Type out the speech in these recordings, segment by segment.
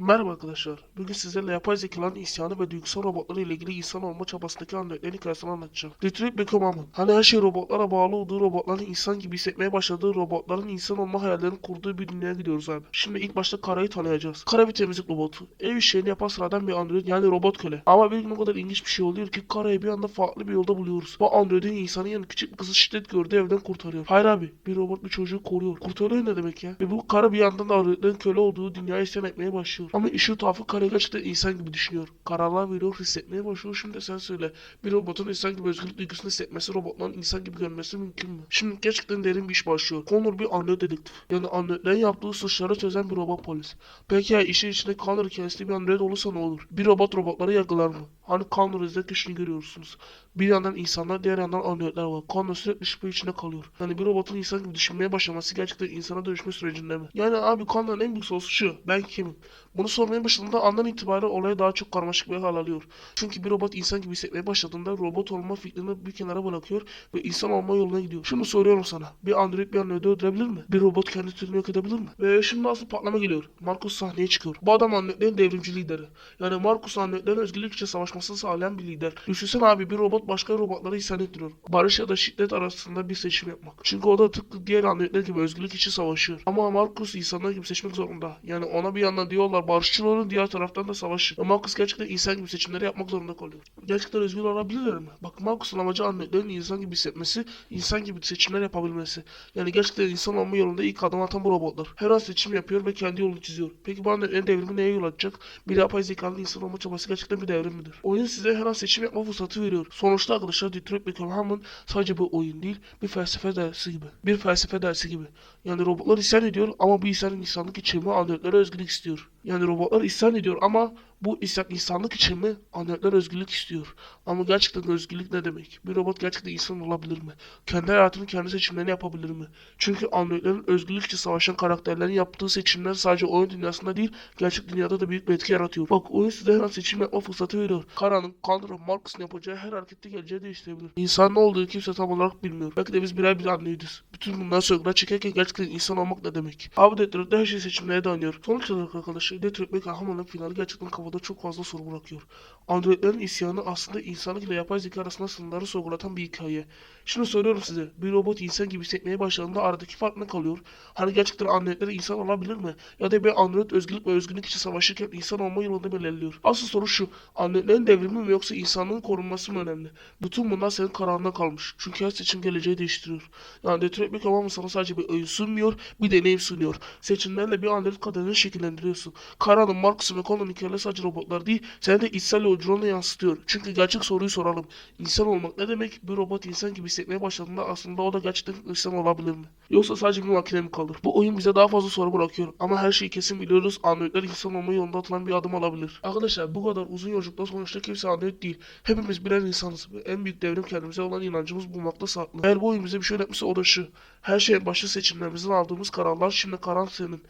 Merhaba arkadaşlar. Bugün sizlerle yapay zekaların isyanı ve duygusal robotları ile ilgili insan olma çabasındaki anlattıkların hikayesini anlatacağım. Detroit Become. Hani her şey robotlara bağlı olduğu, robotların insan gibi hissetmeye başladığı, robotların insan olma hayallerini kurduğu bir dünyaya gidiyoruz abi. Şimdi ilk başta Kara'yı tanıyacağız. Kara bir temizlik robotu. Ev işlerini yapan sıradan bir android yani robot köle. Ama bir gün o kadar ilginç bir şey oluyor ki Kara'yı bir anda farklı bir yolda buluyoruz. Bu androidin insanın yanı küçük bir kızı şiddet gördüğü evden kurtarıyor. Hayır abi bir robot bir çocuğu koruyor. Kurtarıyor ne demek ya? Ve bu Kara bir yandan da köle olduğu dünyaya isyan etmeye başlıyor. Ama işin tuhafı Kara gerçekten insan gibi düşünüyor. Kararlar veriyor, hissetmeye başlıyor. Şimdi sen söyle. Bir robotun insan gibi özgürlük duygusunu hissetmesi, robotların insan gibi görmesi mümkün mü? Şimdi gerçekten derin bir iş başlıyor. Connor bir android dedektif. Yani androidlerin yaptığı suçları çözen bir robot polis. Peki ya işin içinde Connor hikayesi bir android olursa ne olur? Bir robot robotları yargılar mı? Hani izlerken şunu görüyorsunuz. Bir yandan insanlar, diğer yandan androidler var. Connor sürekli şüphe içinde kalıyor. Yani bir robotun insan gibi düşünmeye başlaması gerçekten insana dönüşme sürecinde mi? Yani abi Connor'ın en büyük sorusu şu. Ben kimim? Bunu sormaya başladığında andan itibaren olaya daha çok karmaşık bir hal alıyor. Çünkü bir robot insan gibi hissetmeye başladığında robot olma fikrini bir kenara bırakıyor ve insan olma yoluna gidiyor. Şunu soruyorum sana. Bir android bir androidi öldürebilir mi? Bir robot kendi türünü yok edebilir mi? Ve şimdi asıl patlama geliyor. Marcus sahneye çıkıyor. Bu adam androidlerin devrimci lideri. Yani Marcus androidlerin özgürlük için savaşmasını sağlayan bir lider. Düşünsene abi bir robot başka robotlara isyan ettiriyor. Barış ya da şiddet arasında bir seçim yapmak. Çünkü o da tıpkı diğer androidler gibi özgürlük için savaşıyor. Ama Marcus insanlar gibi seçmek zorunda. Yani ona bir yandan diyorlar barışçıl olun diğer taraftan da savaşın. Ama Marcus gerçekten insan gibi seçimleri yapmak zorunda kalıyor. Gerçekten özgür olabilirler mi? Bak Marcus'un amacı androidlerin insan gibi hissetmesi, insan gibi seçimler yapabilmesi. Yani gerçekten insan olma yolunda ilk adım atan bu robotlar. Her an seçim yapıyor ve kendi yolunu çiziyor. Peki bu androidlerin devrimi neye yol açacak? Bir yapay zekalı insan olma çabası gerçekten bir devrim midir? Oyun size her an seçim yapma fırsatı veriyor. Sonuçta arkadaşlar Detroit Become Human sadece bir oyun değil, bir felsefe dersi gibi. Bir felsefe dersi gibi. Yani robotlar isyan ediyor ama bu isyanın insanlık için mi androidlere özgürlük istiyor. Yani robotlar isyan ediyor ama bu isyan insanlık için mi androidler özgürlük istiyor. Ama gerçekten özgürlük ne demek? Bir robot gerçekten insan olabilir mi? Kendi hayatını kendi seçimlerini yapabilir mi? Çünkü androidlerin özgürlük için savaşan karakterlerin yaptığı seçimler sadece oyun dünyasında değil, gerçek dünyada da büyük bir etki yaratıyor. Bak oyun size her an seçim yapma fırsatı veriyor. Karan'ın, Connor'ın, Marcus'un yapacağı her harekette geleceği değiştirebilir. İnsan ne olduğunu kimse tam olarak bilmiyor. Belki de biz birer bir androidiz. Bütün bunları sorgular çekerken gerçekten insan olmak ne demek? Abi Detroit'te her şey seçimlere dayanıyor. Sonuç olarak arkadaşlar Detroit ve Kahraman'ın finali gerçekten kafada çok fazla soru bırakıyor. Androidlerin isyanı aslında insanlık ile yapay zeka arasında sınırları sorgulatan bir hikaye. Şimdi soruyorum size. Bir robot insan gibi hissetmeye başladığında aradaki fark ne kalıyor? Hani gerçekten androidler insan olabilir mi? Ya da bir android özgürlük ve özgürlük için savaşırken insan olma yolunda mı ilerliyor? Asıl soru şu. Androidlerin devrimi mi yoksa insanlığın korunması mı önemli? Bütün bunlar senin kararına kalmış. Çünkü her seçim geleceği değiştiriyor. Yani Detroit Become sana sadece bir oyun sunmuyor, bir deneyim sunuyor. Seçimlerle bir android kaderini şekillendiriyorsun. Karan'ın, Marcus'un ve Connor'ın hikayeleri sadece robotlar değil, seni de içsel yolculuğuna yansıtıyor. Çünkü gerçek soruyu soralım. İnsan olmak ne demek? Bir robot insan gibi hissetmeye başladığında aslında o da gerçekten insan olabilir mi? Yoksa sadece bir makine mi kalır? Bu oyun bize daha fazla soru bırakıyor. Ama her şeyi kesin biliyoruz. Androidler insan olma yolunda atılan bir adım olabilir. Arkadaşlar bu kadar uzun yolculuktan sonuçta kimse android değil. Hepimiz birer insanız. Ve en büyük devrim kendimize olan inancımız bulmakta saklı. Eğer bu oyun bize bir şey öğretmişse o da şu. Her şeyin başı seçimlerimizden aldığımız kararlar şimdi karar senin.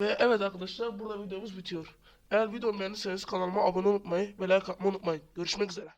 Ve evet arkadaşlar burada videomuz bitiyor. Eğer videomu beğendiyseniz kanalıma abone olmayı ve like atmayı unutmayın. Görüşmek üzere.